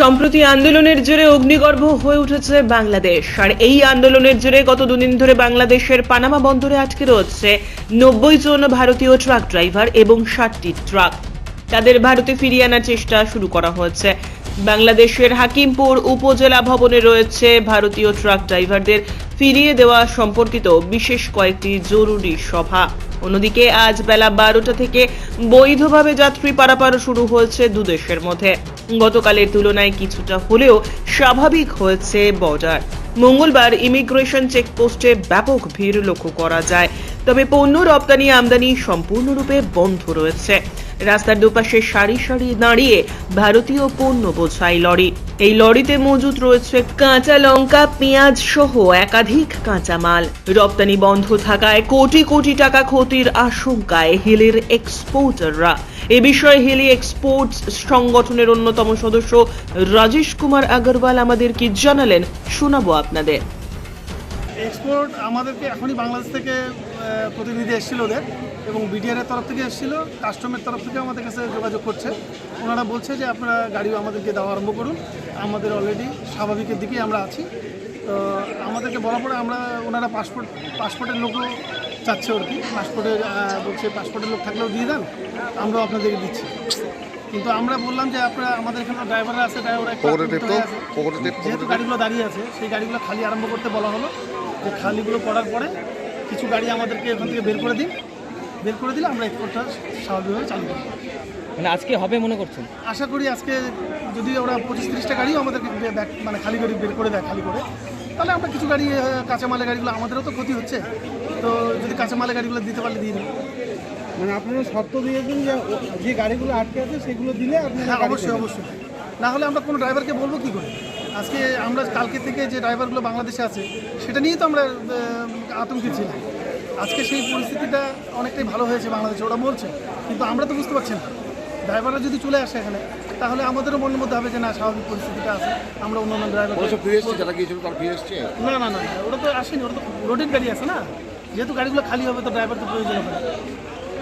সম্প্রতি আন্দোলনের জোরে অগ্নিগর্ভ হয়ে উঠেছে বাংলাদেশ। আর এই আন্দোলনের জোরে গত দুদিন ধরে বাংলাদেশের পানামা বন্দরে আটকে রয়েছে নব্বই জন ভারতীয় ট্রাক ড্রাইভার এবং ষাটটি ট্রাক। তাদের ভারতে ফিরিয়ে আনার চেষ্টা শুরু করা হয়েছে। বাংলাদেশের হাকিমপুর উপজেলা ভবনে রয়েছে ভারতীয় ট্রাক ড্রাইভারদের ফিরিয়ে দেওয়া সম্পর্কিত বিশেষ কয়েকটি জরুরি সভা। অন্যদিকে আজ বেলা বারোটা থেকে বৈধভাবে যাত্রী পারাপার শুরু হয়েছে দুদেশের মধ্যে। গতকালের তুলনায় কিছুটা হলেও স্বাভাবিক হয়েছে বর্ডার। মঙ্গলবার ইমিগ্রেশন চেকপোস্টে ব্যাপক ভিড় লক্ষ্য করা যায়। তবে পণ্য রপ্তানি আমদানি সম্পূর্ণরূপে বন্ধ রয়েছে। রাস্তার দুপাশে সারি সারি দাঁড়িয়ে ভারতীয় পণ্য বোঝাই লরি। এই লরিতে মজুদ রয়েছে কাঁচা লঙ্কা, পেঁয়াজ সহ একাধিক কাঁচামাল রপ্তানি বন্ধ থাকায় কোটি কোটি টাকা ক্ষতির আশঙ্কায় হিলের এক্সপোর্টাররা। এ বিষয়ে হিলি এক্সপোর্টস সংগঠনের অন্যতম সদস্য রাজেশ কুমার আগরওয়াল আমাদের কি জানালেন, শোনাবো আপনাদের। এক্সপোর্ট আমাদেরকে এখনই বাংলাদেশ থেকে প্রতিনিধি এসেছিল ওদের এবং বিডিআর তরফ থেকে এসেছিল কাস্টমের তরফ থেকে আমাদের কাছে যোগাযোগ করছে। ওনারা বলছে যে আপনারা গাড়ি আমাদেরকে দেওয়া আরম্ভ করুন। আমাদের অলরেডি স্বাভাবিকের দিকেই আমরা আছি। তো আমাদেরকে বলা পরে আমরা ওনারা পাসপোর্ট পাসপোর্টের লোকও চাচ্ছে আর কি। পাসপোর্টের বলছে পাসপোর্টের লোক থাকলেও দিয়ে দেন আমরাও আপনাদেরকে দিচ্ছি। কিন্তু আমরা বললাম যে আপনারা আমাদের এখানে ড্রাইভাররা আছে ড্রাইভাররা আছে। যেহেতু গাড়িগুলো দাঁড়িয়ে আছে সেই গাড়িগুলো খালি আরম্ভ করতে বলা হলো। যে খালিগুলো করার পরে কিছু গাড়ি আমাদেরকে এখান থেকে বের করে দিন। বের করে দিলে আমরা এক্সপোর্টটা স্বাভাবিকভাবে চালু করব। মানে আজকে হবে মনে করছেন? আশা করি আজকে যদি ওরা পঁচিশ তিরিশটা গাড়িও আমাদেরকে বে- ব্যাক- মানে খালি গাড়ি বের করে দেয় খালি করে তাহলে আমরা কিছু গাড়ি আহ, কাঁচামালের গাড়িগুলো আমাদেরও তো ক্ষতি হচ্ছে। তো যদি কাঁচামালের গাড়িগুলো দিতে পারলে দিয়ে দিন। মানে আপনারা শর্ত দিয়েছেন যে ও- যে গাড়িগুলো আটকে আছে সেগুলো দিলে আপনারা হ্যাঁ গাড়ি অবশ্যই। অবশ্যই। না হলে আমরা কোনো ড্রাইভারকে বলব কী করে? আজকে আমরা কালকে থেকে যে ড্রাইভারগুলো বাংলাদেশে আছে সেটা নিয়েই তো আমরা আতঙ্কিত ছিলাম। আজকে সেই পরিস্থিতিটা অনেকটাই ভালো হয়েছে বাংলাদেশে ওরা বলছে কিন্তু আমরা তো বুঝতে পারছি না। ড্রাইভাররা যদি চলে আসে এখানে তাহলে আমাদেরও মনের মধ্যে হবে যে না স্বাভাবিক পরিস্থিতিটা আছে আমরা অন্য অন্য ড্রাইভার না না না ওরা তো আসেনি ওরা তো রোডের গাড়ি আছে না। যেহেতু গাড়িগুলো খালি হবে তো ড্রাইভার তো প্রয়োজন হবে না।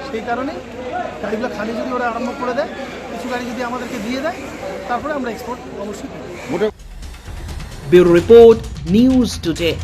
সেই কারণে গাড়িগুলো খালি যদি ওরা আরম্ভ করে দেয় কিছু গাড়ি যদি আমাদেরকে দিয়ে দেয় তারপরে আমরা এক্সপোর্ট অবশ্যই করব। Bill Report News Today.